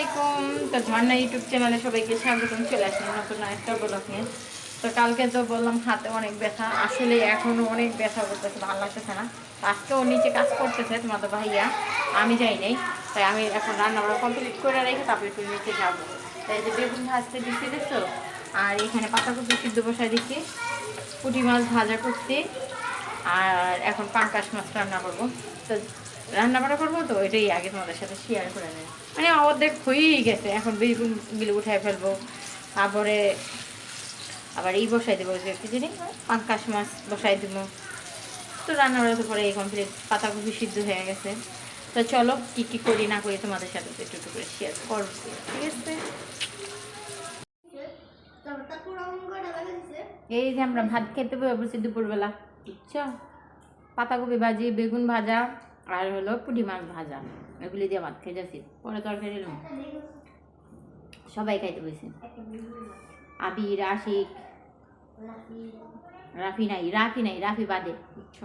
আলাইকুম। তো ঝর্ণা ইউটিউব চ্যানেলে সবাইকে স্বাগতম। চলে আসলাম নতুন একটা ব্লগ নিয়ে। তো কালকে তো বললাম হাতে অনেক ব্যথা। আসলে এখনও অনেক ব্যথা করতেছে ভালো লাগতেছে না। আজকেও নিচে কাজ করতেছে তোমাদের ভাইয়া। আমি যাই নাই, তাই আমি এখন রান্না বান্না কমপ্লিট করে রেখে তারপরে একটু নিচে যাব। তাই যে বেগুন ভাজতে দিচ্ছি দেখছ? আর এখানে পাতাকপি সিদ্ধ বসায় দিচ্ছি, পুঁটি মাছ ভাজা করছি, আর এখন পাঙ্কাশ মাছ রান্না করব। তো রান্না বান্না করব তো এটাই আগে তোমাদের সাথে শেয়ার করে নেই। মানে অর্ধেক হয়েই গেছে, এখন বেগুনগুলো উঠায় ফেলব, তারপরে আবার এই বসাই দেবো, যে কি পাঙ্কাশ মাছ বসাই দেবো। তো রান্না বাড়াতে পরে এই কমপ্লিট পাতাকপি সিদ্ধ হয়ে গেছে। তো চলো, কী কী করি না করি তোমাদের সাথে তো একটু একটু করে শেয়ার করব, ঠিক আছে? এই যে আমরা ভাত খেতে বসে দুপুরবেলা, বুঝছ? পাতাকপি ভাজি, বেগুন ভাজা আর হলো পুঁটি মাছ ভাজা। এগুলি দিয়ে ভাত খেয়ে যাচ্ছি পরে তরকারি এলো সবাই খাইতে বসে। আবির, আশিক, রাফি নাই রাফি নাই, রাফি বাদে বুঝছ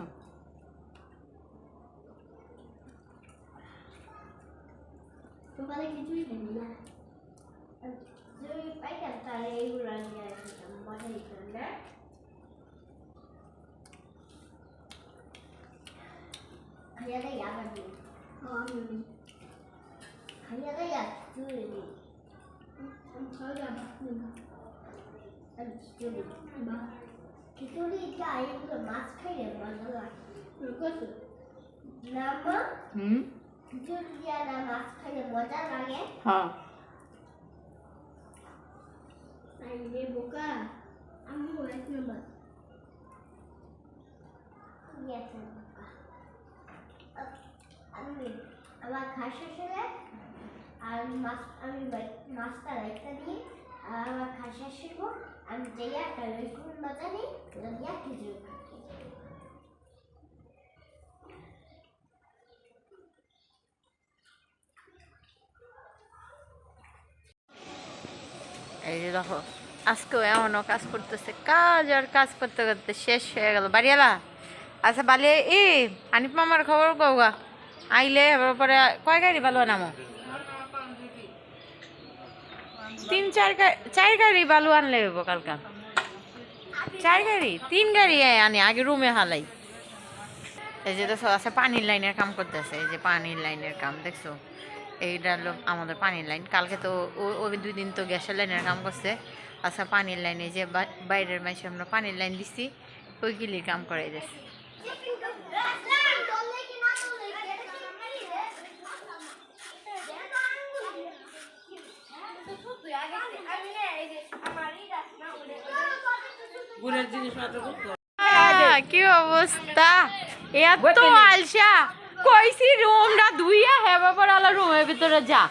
সকালে কিছুই খাইনি না যদি পাইতাম তাহলে এইগুলো নিয়ে আসতাম মজা দিত না খাইয়া দেয় আবার দিই খাইয়া দেয় আর চুড়ে দিই খিচুড়িটা এগুলো মাছ খাইলে মজা লাগে না মা হুম খিচুড়ি দিয়া না মাছ খাইলে মজা লাগে হ্যাঁ আরে বোকা আমি এক নম্বর Yes, বোকা আমি আমার আর আমি মাছটা দিই আর আমার শিখব আমি একটা নিই এই যে দেখো, আজকেও এমনও কাজ করতেছে, কাজ আর কাজ করতে করতে শেষ হয়ে গেল। বাড়িয়ালা আচ্ছা বালি ই আনিপ মামার খবর কৌগা আইলে এবার পরে কয় গাড়ি বালু নামো? তিন চার চার গাড়ি বালু আনলে হইব কালকা। চার গাড়ি, তিন গাড়ি আনি, আগে রুমে হালাই। এই যে দেখো আছে পানির লাইনের কাম করতেছে, এই যে পানির লাইনের কাম, দেখছ। এইটা হলো আমাদের পানির লাইন। কালকে তো ওই দুই দিন তো গ্যাসের লাইনের কাম করছে। আচ্ছা পানির লাইনে যে বাইরের মাসে আমরা পানির লাইন দিছি, ওই গিলির কাম করাই কি অবস্থা? এত আলসা। কইছি রুমটা ধুইয়া হে বাবার আলো রুমের ভিতরে যা।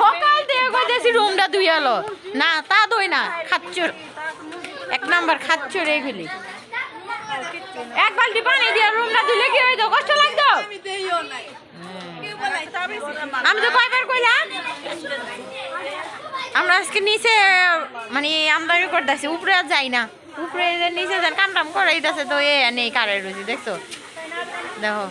সকাল থেকে কইতেছি রুমটা ধুইয়ালো না তা দই না খাচ্চর এক নাম্বার খাচ্চর এগুলি এক বালতি পানি দিয়ে রুমটা ধুলে কি হইতো? কষ্ট লাগতো? আমি তো কয়বার কইলাম, আমরা আজকে নিচে মানে আমদানি করতেছি উপরে আর যাই না। উপরে নিচে যান কাম টাম করে দিতেছে তো, এ নেই, কারের রুচি, দেখছ? দেখো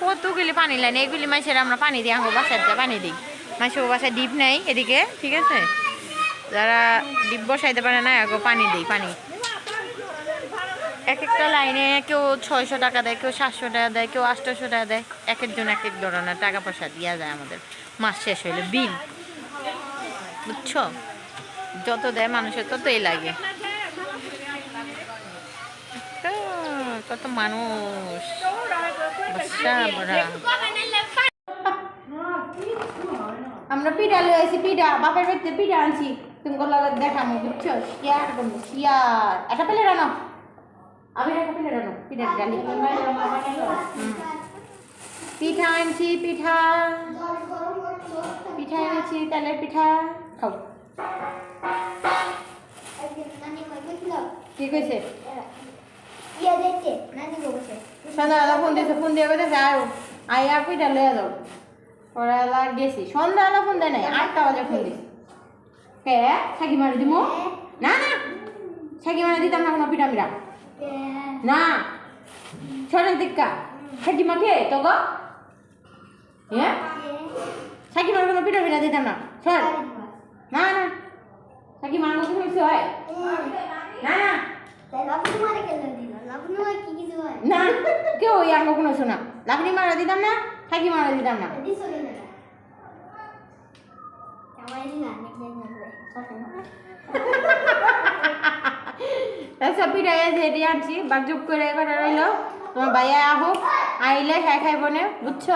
কতগুলি পানি লাইন এগুলি মাসের আমরা পানি দিই আঙ্গো বাসার যা পানি দিই। মাসের বাসায় ডিপ নেই এদিকে, ঠিক আছে? যারা ডিপ বসাইতে পারে না, আগে পানি দিই, পানি। এক একটা লাইনে কেউ ছয়শো টাকা দেয়, কেউ সাতশো টাকা দেয়, কেউ আটশোশো টাকা দেয়। এক একজন এক এক ধরনের টাকা পয়সা দেওয়া যায় আমাদের। মাস শেষ হইলে বিল। বুঝছ? যত দেয় মানুষের ততই লাগে। কত মানুষ। আমরা পিঠা লই আইছি, পিঠা। বাপের বাড়িতে পিঠা আনছি। তুমি লাগে দেখামো, বুঝছ? করব শেয়ার। একটা পেলে রানো আমি একটা পেলে রানো পিঠা আনছি পিঠা পিঠা এনেছি তেলের পিঠা খাও কি কইছে বসে সন্ধ্যাবেলা ফোন দিয়েছে ফোন দিয়ে কইতেছে আয় আয় আর পিঠা লয়ে যাও পরে গেছি সন্ধ্যাবেলা ফোন দেয় নাই আটটা বাজে ফোন দিছি কে ছাকি মারি দিমু না না ছাকি মারি দিতাম না কোনো পিঠা মিঠা না। ছড়েন দিক্কা ছাকি মাখে তো গো হ্যাঁ সাকি মার কোনো পিঠা পিঠা দিতাম না। শোন না না। সাকি মার কোনো কিছু হয়? না না। না কেউ ওই আঙ্গ কোনো শোনা। লাকড়ি মারা দিতাম না সাকি মারা দিতাম না। আমার না পিঠা এসে দিয়ে আনছি। বাজুক করে এবারে রইল। তোমার ভাইয়া আহো আইলে খাই খাই বনে, বুঝছ?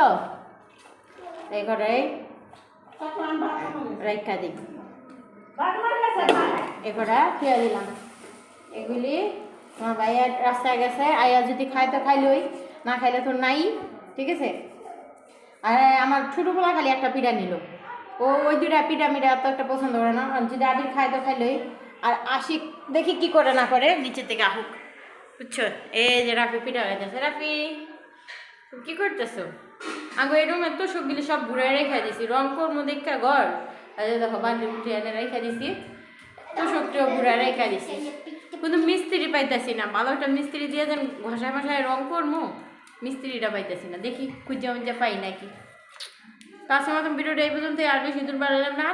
এই করে রেখা দিই এগুলা খেয়ে দিলাম। এগুলি তোমার ভাইয়া রাস্তায় গেছে, আয়া যদি খায় তো খাইলই না খাইলে তো নাই, ঠিক আছে? আর আমার ছোটো পোলা খালি একটা পিঠা নিল। ও, ওই দুটা পিঠা মিঠা তো একটা পছন্দ করে না। যদি আবির খায় তো খাইলই আর আশিক, দেখি কি করে না করে নিচে থেকে আহুক। বুঝছ? এই যে রাফি পিঠা খাইতেছে রাফি, তুমি কি করতেছো? আগে, এই রুমে তো সবগুলি সব ঘুরে রেখে দিছি। রং করব দেখা ঘর। আর দেখো বান্ডি উঠে এনে রেখে দিছি। তো সবটিও ঘুরে রেখে দিছি। কিন্তু মিস্ত্রি পাইতেছি না। ভালো একটা মিস্ত্রি দিয়ে দেন ঘষায় মশায় রং করব মিস্ত্রিটা পাইতেছি না। দেখি খুঁজে মুজে পাই নাকি। তার সঙ্গে ভিডিওটা এই পর্যন্ত আর বেশি দূর বাড়ালাম না।